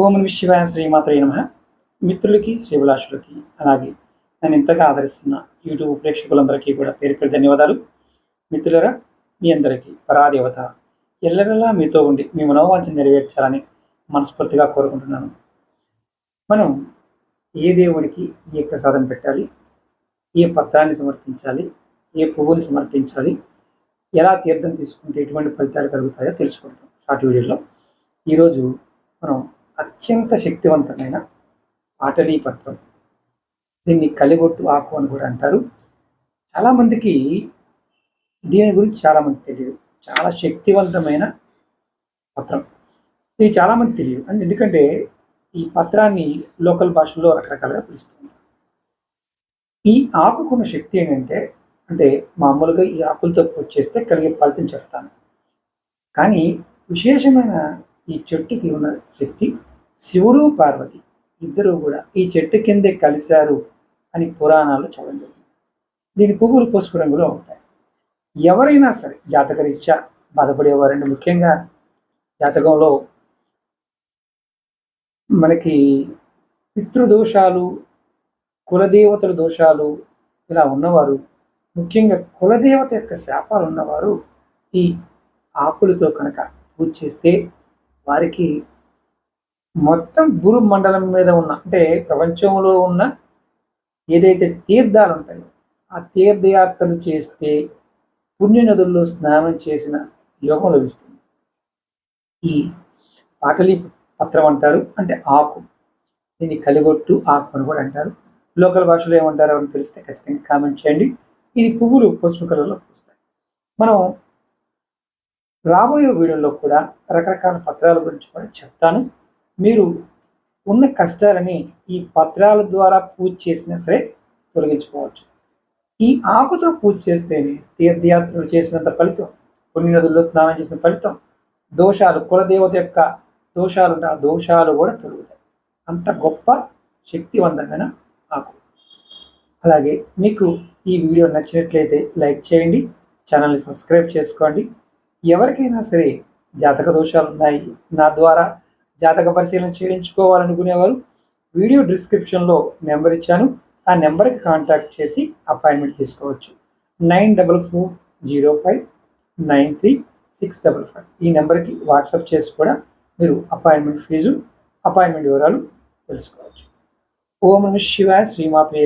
ఓం నమ శివాయ శ్రీమాత్రే నమ. మిత్రులకి శ్రీభిలాషులకి అలాగే నన్ను ఇంతగా ఆదరిస్తున్న యూట్యూబ్ ప్రేక్షకులందరికీ కూడా పేరు పేరు ధన్యవాదాలు. మిత్రులరా మీ అందరికీ పరాదేవత ఎల్లవెల్లా మీతో ఉండి మీ మనోవాంఛ నెరవేర్చాలని మనస్ఫూర్తిగా కోరుకుంటున్నాను. మనం ఏ దేవుడికి ఏ ప్రసాదం పెట్టాలి? ఏ పత్రాన్ని సమర్పించాలి? ఏ పువ్వుని సమర్పించాలి? ఎలా తీర్థం తీసుకుంటే ఎటువంటి ఫలితాలు కలుగుతాయో తెలుసుకుంటాం షార్ట్ వీడియోలో. ఈరోజు మనం అత్యంత శక్తివంతమైన పాటలీ పత్రం దీన్ని కలిగొట్టు ఆకు అని కూడా అంటారు. చాలామందికి దీని గురించి చాలామంది తెలియదు. చాలా శక్తివంతమైన పత్రం. ఇది చాలామంది తెలియదు. అని ఎందుకంటే ఈ పత్రాన్ని లోకల్ భాషలో రకరకాలుగా పిలుస్తుంది ఈ ఆకుకున్న శక్తి ఏంటంటే అంటే మామూలుగా ఈ ఆకులతో పూజ చేస్తే కలిగే ఫలితం చెప్తాను. కానీ విశేషమైన ఈ చెట్టుకి ఉన్న శక్తి శివుడు పార్వతి ఇద్దరు కూడా ఈ చెట్టు కిందే కలిశారు అని పురాణాలు చెప్పడం జరిగింది. దీని పువ్వులు పసుపు రంగులో ఉంటాయి. ఎవరైనా సరే జాతకరీత్యా బాధపడేవారండి ముఖ్యంగా జాతకంలో మనకి పితృదోషాలు కులదేవతల దోషాలు ఇలా ఉన్నవారు ముఖ్యంగా కులదేవత యొక్క శాపాలు ఉన్నవారు ఈ ఆకులతో కనుక పూజ చేస్తే వారికి మొత్తం గురు మండలం మీద ఉన్న అంటే ప్రపంచంలో ఉన్న ఏదైతే తీర్థాలు ఉంటాయో ఆ తీర్థయాత్రలు చేస్తే పుణ్య నదుల్లో స్నానం చేసిన యోగం లభిస్తుంది. ఈ పాటలి పత్రం అంటారు అంటే ఆకు. దీన్ని కలిగొట్టు ఆకు అని కూడా అంటారు. లోకల్ భాషలో ఏమంటారో అని తెలిస్తే ఖచ్చితంగా కామెంట్ చేయండి. ఇది పువ్వులు పసుపు కలర్లో పూస్తాయి. మనం రాబోయే వీడియోలో కూడా రకరకాల పత్రాల గురించి కూడా చెప్తాను. మీరు ఉన్న కష్టాలని ఈ పత్రాల ద్వారా పూజ చేసినా సరే తొలగించుకోవచ్చు. ఈ ఆకుతో పూజ చేస్తేనే తీర్థయాత్రలు చేసినంత ఫలితం పుణ్య నదుల్లో స్నానం చేసిన ఫలితం దోషాలు కులదేవత యొక్క దోషాలు ఆ దోషాలు కూడా తొలుగుతాయి. అంత గొప్ప శక్తివంతమైన ఆకు. అలాగే మీకు ఈ వీడియో నచ్చినట్లయితే లైక్ చేయండి ఛానల్ని సబ్స్క్రైబ్ చేసుకోండి. ఎవరికైనా సరే జాతక దోషాలు ఉన్నాయి నా ద్వారా జాతక పరిశీలన చేయించుకోవాలనుకునేవారు వీడియో డిస్క్రిప్షన్లో నెంబర్ ఇచ్చాను. ఆ నెంబర్కి కాంటాక్ట్ చేసి అపాయింట్మెంట్ తీసుకోవచ్చు. Nine double four zero five nine three six double five. ఈ నెంబర్కి వాట్సాప్ చేసి కూడా మీరు అపాయింట్మెంట్ ఫీజు అపాయింట్మెంట్ వివరాలు తెలుసుకోవచ్చు. ఓం నమ శివాయ శ్రీమాత్రే